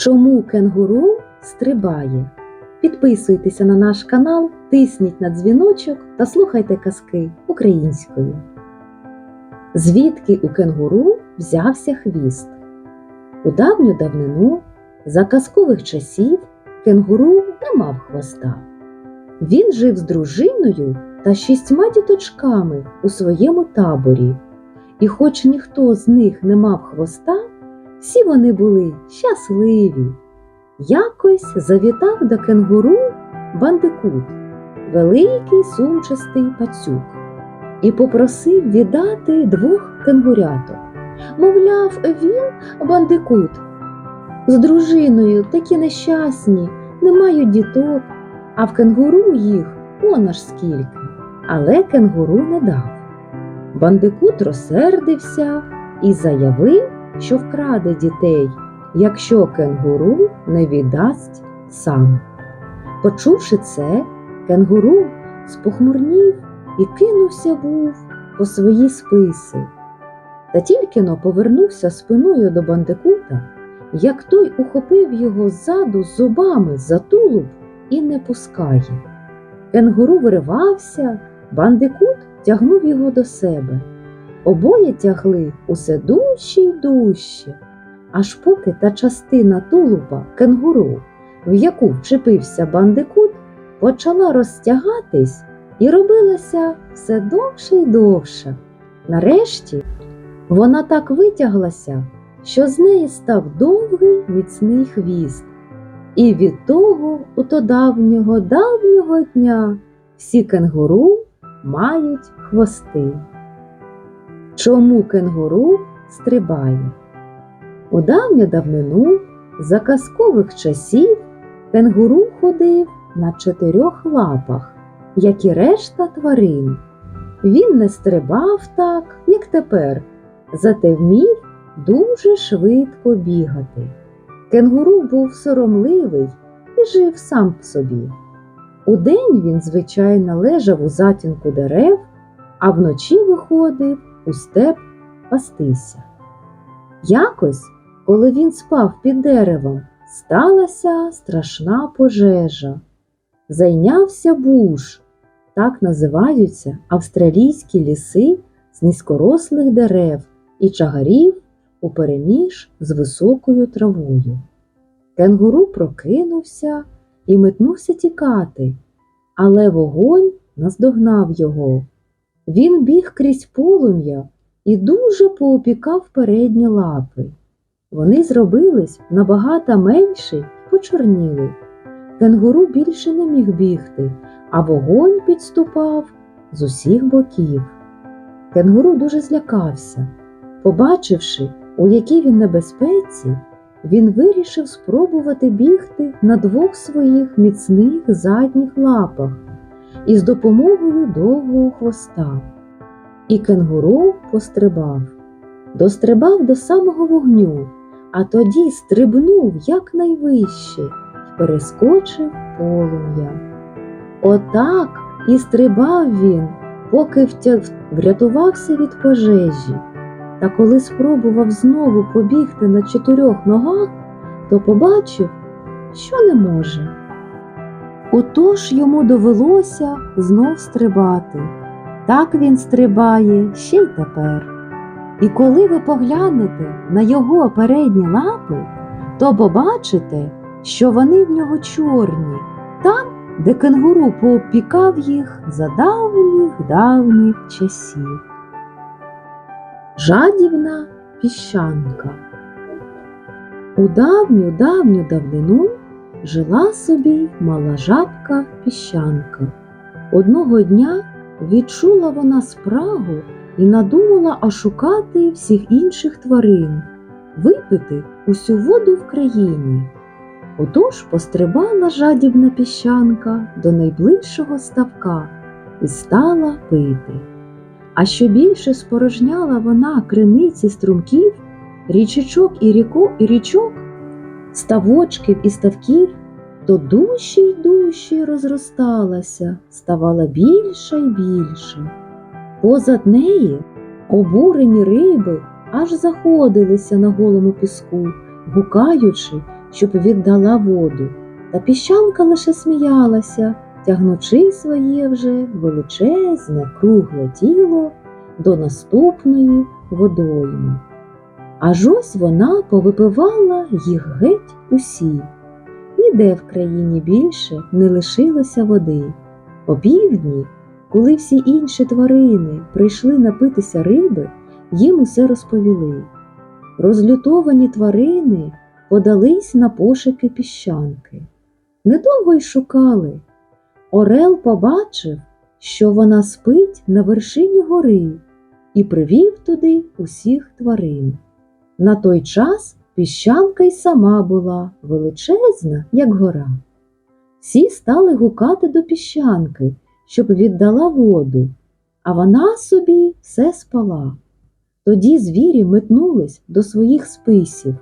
Чому кенгуру стрибає? Підписуйтеся на наш канал, тисніть на дзвіночок та слухайте казки українською. Звідки у кенгуру взявся хвіст? У давню давнину, за казкових часів, кенгуру не мав хвоста. Він жив з дружиною та шістьма діточками у своєму таборі, і хоч ніхто з них не мав хвоста, всі вони були щасливі. Якось завітав до кенгуру бандикут, великий сумчастий пацюк, і попросив віддати двох кенгуряток. Мовляв, він бандикут. З дружиною такі нещасні, не мають діток, а в кенгуру їх он аж скільки. Але кенгуру не дав. Бандикут розсердився і заявив, що вкраде дітей, якщо кенгуру не віддасть сам. Почувши це, кенгуру спохмурнів і кинувся був по свої списи. Та тільки но повернувся спиною до бандикута, як той ухопив його ззаду зубами за тулуб і не пускає. Кенгуру виривався, бандикут тягнув його до себе. Обоє тягли усе дужче й дужче, аж поки та частина тулуба кенгуру, в яку вчепився бандикут, почала розтягатись і робилася все довше й довше. Нарешті вона так витяглася, що з неї став довгий міцний хвіст. І від того, ото давнього давнього дня, всі кенгуру мають хвости. Чому кенгуру стрибає? У давню давнину за казкових часів кенгуру ходив на чотирьох лапах, як і решта тварин. Він не стрибав так, як тепер, зате вмів дуже швидко бігати. Кенгуру був соромливий і жив сам в собі. Удень він, звичайно, лежав у затінку дерев, а вночі виходив у степ пастися. Якось, коли він спав під деревом, сталася страшна пожежа. Зайнявся буш, так називаються австралійські ліси з низькорослих дерев і чагарів упереміж з високою травою. Кенгуру прокинувся і метнувся тікати, але вогонь наздогнав його. Він біг крізь полум'я і дуже поопікав передні лапи. Вони зробились набагато менші почорніли. Кенгуру більше не міг бігти, а вогонь підступав з усіх боків. Кенгуру дуже злякався. Побачивши, у якій він небезпеці, він вирішив спробувати бігти на двох своїх міцних задніх лапах із допомогою довгого хвоста. І кенгуру пострибав, дострибав до самого вогню, а тоді стрибнув якнайвище й перескочив полум'я. Отак і стрибав він, поки врятувався від пожежі. Та коли спробував знову побігти на чотирьох ногах, то побачив, що не може. Отож йому довелося знов стрибати. Так він стрибає ще й тепер. І коли ви поглянете на його передні лапи, то побачите, що вони в нього чорні, там, де кенгуру поопікав їх за давніх давніх часів. Жадібна піщанка. У давню давню давнину жила собі мала жабка піщанка. Одного дня відчула вона спрагу і надумала ошукати всіх інших тварин, випити усю воду в країні. Отож пострибала жадібна піщанка до найближчого ставка і стала пити. А що більше спорожняла вона криниці струмків, річечок і ріко, і річок, ставочків і ставків, то дужче й дужче розросталася, ставала більша й більша. Позад неї обурені риби аж заходилися на голому піску, гукаючи щоб віддала воду, та піщанка лише сміялася, тягнучи своє вже величезне кругле тіло до наступної водойми. Аж ось вона повипивала їх геть усі. Ніде в країні більше не лишилося води. Опівдні, коли всі інші тварини прийшли напитися риби, їм усе розповіли. Розлютовані тварини подались на пошуки піщанки. Недовго й шукали. Орел побачив, що вона спить на вершині гори, і привів туди усіх тварин. На той час піщанка й сама була величезна, як гора. Всі стали гукати до піщанки, щоб віддала воду, а вона собі все спала. Тоді звірі метнулись до своїх списів.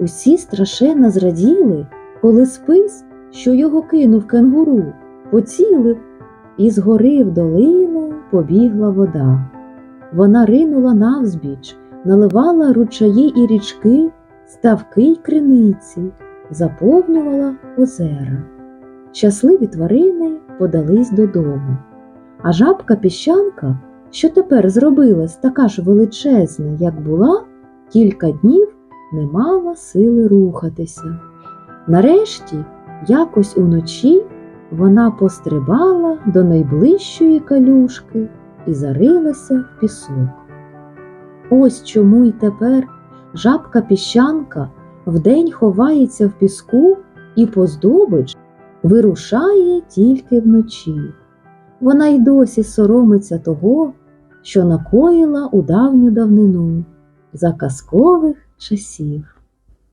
Усі страшенно зраділи, коли спис, що його кинув кенгуру, поцілив, і з гори в долину побігла вода. Вона ринула навзбіч, наливала ручаї і річки, ставки й криниці, заповнювала озера. Щасливі тварини подались додому. А жабка піщанка, що тепер зробилась така ж величезна, як була, кілька днів не мала сили рухатися. Нарешті, якось уночі, вона пострибала до найближчої калюшки і зарилася в пісок. Ось чому й тепер жабка піщанка вдень ховається в піску і поздобич вирушає тільки вночі. Вона й досі соромиться того, що накоїла у давню давнину за казкових часів.